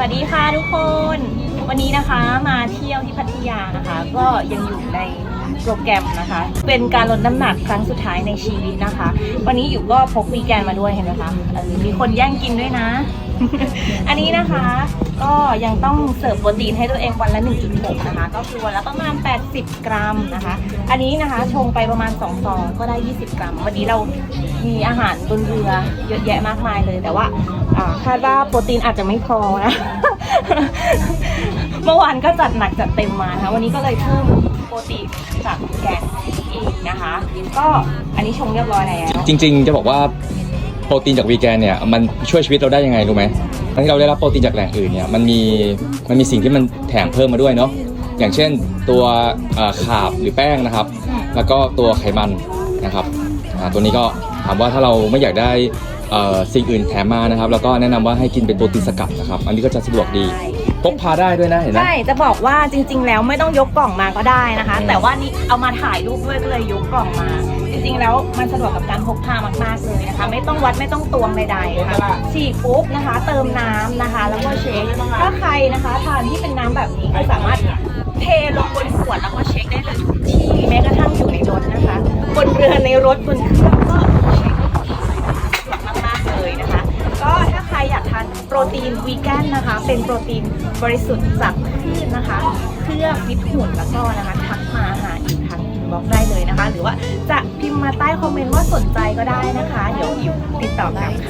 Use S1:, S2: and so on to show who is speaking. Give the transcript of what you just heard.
S1: วัสดีค่ะทุกคน วันนี้นะคะมาเที่ยวที่พัทยานะคะ ก็ยังอยู่ในโปรแกรมนะคะ เป็นการลดน้ำหนักครั้งสุดท้ายในชีวิตนะคะ วันนี้อยู่ก็พกวีแกนมาด้วยเห็นไหมคะมีคนแย่งกินด้วยนะ อันนี้นะคะ ก็ยังต้องเสิร์ฟโปรตีนให้ตัวเองวันละ 1.6 นะคะ ก็คือวันละประมาณ 80 กรัมนะคะ อันนี้นะคะชงไปประมาณ2ซองก็ได้ 20 กรัม วันนี้เรามีอาหารบนเรือเยอะแยะมากมายเลย แต่ว่าอ่าคาดว่าโปรตีนอาจจะไม่พอนะ เมื่อวานก็จัดหนักจัดเต็มมานะคะวันนี้ก็เลยเพิ่มโปรตีนจากแกงอีกนะคะ ก็อันนี้ชงเรียบร้อยแล้ว
S2: จริง ๆ จะบอกว่า โปรตีนจากวีแกนเนี่ยมันช่วยชีวิตเราได้ยังไงรู้ไหมตอนที่เราได้รับโปรตีนจากแหล่งอื่นเนี่ยมันมีมันมีสิ่งที่มันแถมเพิ่มมาด้วยเนาะอย่างเช่นตัวเอ่อขาบหรือแป้งนะครับ แล้วก็ตัวไขมันนะครับอ่าตัวนี้ก็ถามว่าถ้าเราไม่อยากได้เอ่อสิ่งอื่นแถมมานะครับ แล้วก็แนะนำว่าให้กินเป็นโปรตีนสกัดนะครับ อันนี้ก็จะสะดวกดีพกพาได้ด้วยนะเห็นไหม
S1: ใช่จะบอกว่าจริง ๆ แล้วไม่ต้องยกกล่องมาก็ได้นะคะ
S2: อืม
S1: แต่ว่านี่เอามาถ่ายรูปด้วยก็เลยยกกล่องมา จริงๆแล้วมันสะดวกกับการพกพามากๆเลยนะคะ ไม่ต้องวัดไม่ต้องตวงใดๆนะคะฉีกปุ๊บนะคะ เติมน้ำนะคะ แล้วก็เช็คถ้าใครนะคะทานที่เป็นน้ำแบบนี้ก็สามารถเทลงบนขวดแล้วก็เช็คได้เลยทุกที่แม้กระทั่งอยู่ในรถนะคะ บนเรือในรถบนเครื่องก็เช็คได้ทุกที่สะดวกมากๆเลยนะคะ ก็ถ้าใครอยากทานโปรตีนวีแกนนะคะ เป็นโปรตีนบริสุทธิ์จากพืชนะคะเพื่อฟิตหุ่นแล้วก็นะคะทักมาหาอิวทางอินบ็อกได้เลยนะคะ หรือว่าจะ มาใต้คอมเมนต์ว่าสนใจก็ได้นะคะ เดี๋ยวอิวติดต่อกลับค่ะ